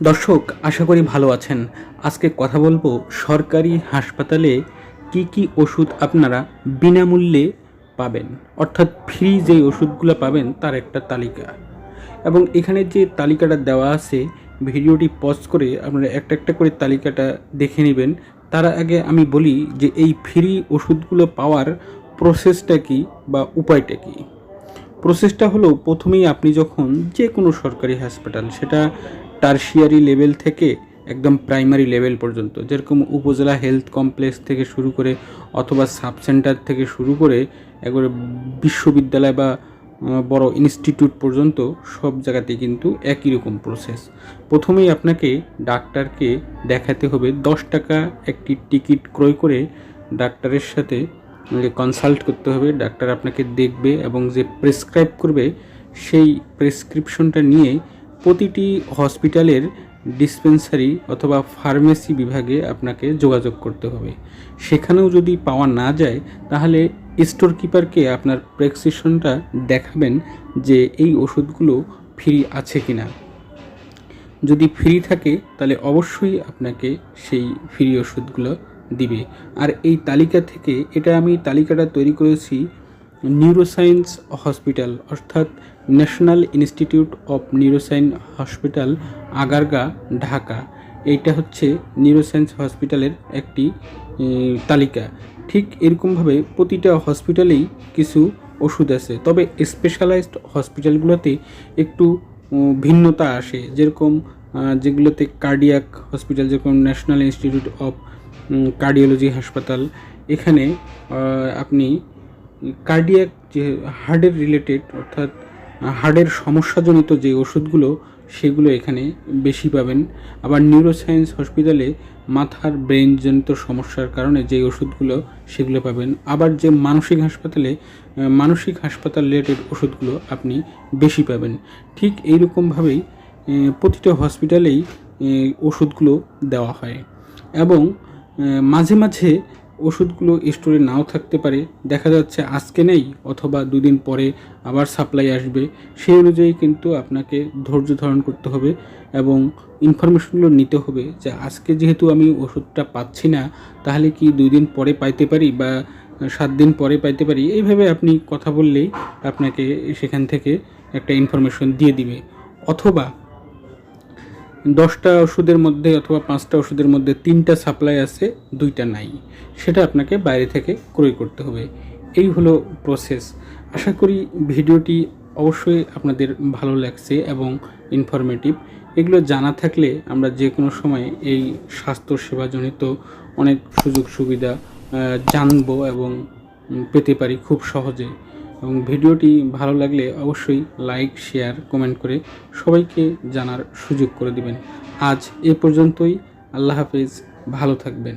দর্শক, আশা করি ভালো আছেন। আজকে কথা বলব সরকারি হাসপাতালে কি কি ওষুধ আপনারা বিনামূল্যে পাবেন। অর্থাৎ ফ্রি যেই ওষুধগুলো পাবেন তার একটা তালিকা। এবং এখানে যে তালিকাটা দেওয়া আছে, ভিডিওটি পজ করে আপনারা একটা একটা করে তালিকাটা দেখে নেবেন। তার আগে আমি বলি যে এই ফ্রি ওষুধগুলো পাওয়ার প্রসেসটা কি বা উপায়টা কী? প্রসেসটা হলো প্রথমেই আপনি যখন যে কোনো সরকারি হাসপাতাল, সেটা টার্সিয়ারি লেভেল থেকে একদম প্রাইমারি লেভেল পর্যন্ত, যেরকম উপজেলা হেলথ কমপ্লেক্স থেকে শুরু করে অথবা সাব সেন্টার থেকে শুরু করে একবারে বিশ্ববিদ্যালয় বা বড় ইনস্টিটিউট পর্যন্ত সব জায়গাতেই কিন্তু একই রকম প্রসেস প্রথমেই আপনাকে ডাক্তারকে দেখাতে হবে, দশ টাকা একটি টিকিট ক্রয় করে ডাক্তারের সাথে কনসাল্ট করতে হবে, ডাক্তার আপনাকে দেখবে এবং যে প্রেসক্রাইব করবে সেই প্রেসক্রিপশনটা নিয়ে প্রতিটি হসপিটালের ডিসপেন্সারি অথবা ফার্মেসি বিভাগে আপনাকে যোগাযোগ করতে হবে। সেখানেও যদি পাওয়া না যায়, তাহলে স্টোর কিপারকে আপনার প্রেসক্রিপশনটা দেখাবেন যে এই ওষুধগুলো ফ্রি আছে কি না যদি ফ্রি থাকে, তাহলে অবশ্যই আপনাকে সেই ফ্রি ওষুধগুলো দিবে। আর এই তালিকা থেকে, এটা আমি তালিকাটা তৈরি করেছি নিউরোসায়েন্স হসপিটাল অর্থাৎ national institute of neuroscience hospital Agargaon, Dhaka. এইটা হচ্ছে নিউরোসায়েন্স হসপিটালের একটি তালিকা। ঠিক এরকমভাবে প্রতিটা হসপিটালেই কিছু ওষুধ আছে। তবে স্পেশালাইজড হসপিটালগুলোতে একটু ভিন্নতা আসে। যেরকম যেগুলোতে কার্ডিয়াক হসপিটাল যেরকম ন্যাশনাল ইনস্টিটিউট অফ কার্ডিওলজি হাসপাতাল। এখানে আপনি কার্ডিয়াক যে হার্টের রিলেটেড অর্থাৎ হার্টের সমস্যাজনিত যে ওষুধগুলো, সেগুলো এখানে বেশি পাবেন। আবার নিউরোসায়েন্স হসপিটালে মাথার ব্রেনজনিত সমস্যার কারণে যে ওষুধগুলো, সেগুলো পাবেন। আবার যে মানসিক হাসপাতালে মানসিক হাসপাতাল রিলেটেড ওষুধগুলো আপনি বেশি পাবেন। ঠিক এইরকমভাবেই প্রতিটা হসপিটালেই ওষুধগুলো দেওয়া হয়। এবং মাঝে মাঝে ওষুধগুলো স্টোরে নাও থাকতে পারে। দেখা যাচ্ছে আজকে নেই অথবা দুদিন পরে আবার সাপ্লাই আসবে। সেই অনুযায়ী কিন্তু আপনাকে ধৈর্য ধারণ করতে হবে এবং ইনফরমেশনগুলো নিতে হবে যে আজকে যেহেতু আমি ওষুধটা পাচ্ছি না, তাহলে কি দুই দিন পরে পাইতে পারি বা সাত দিন পরে পাইতে পারি? এইভাবে আপনি কথা বললেই আপনাকে সেখান থেকে একটা ইনফরমেশন দিয়ে দিবে। অথবা দশটা ওষুধের মধ্যে অথবা পাঁচটা ওষুধের মধ্যে তিনটা সাপ্লাই আছে, দুইটা নাই। সেটা আপনাকে বাইরে থেকে ক্রয় করতে হবে। এই হলো প্রসেস আশা করি ভিডিওটি অবশ্যই আপনাদের ভালো লাগছে এবং ইনফরমেটিভ এগুলো জানা থাকলে আমরা যে কোনো সময় এই স্বাস্থ্য সেবাজনিত অনেক সুযোগ সুবিধা জানব এবং পেতে পারি খুব সহজে। এবং ভিডিওটি ভালো লাগলে অবশ্যই লাইক, শেয়ার, কমেন্ট করে সবাইকে জানার সুযোগ করে দিবেন। আজ এ পর্যন্তই। আল্লাহ হাফেজ। ভালো থাকবেন।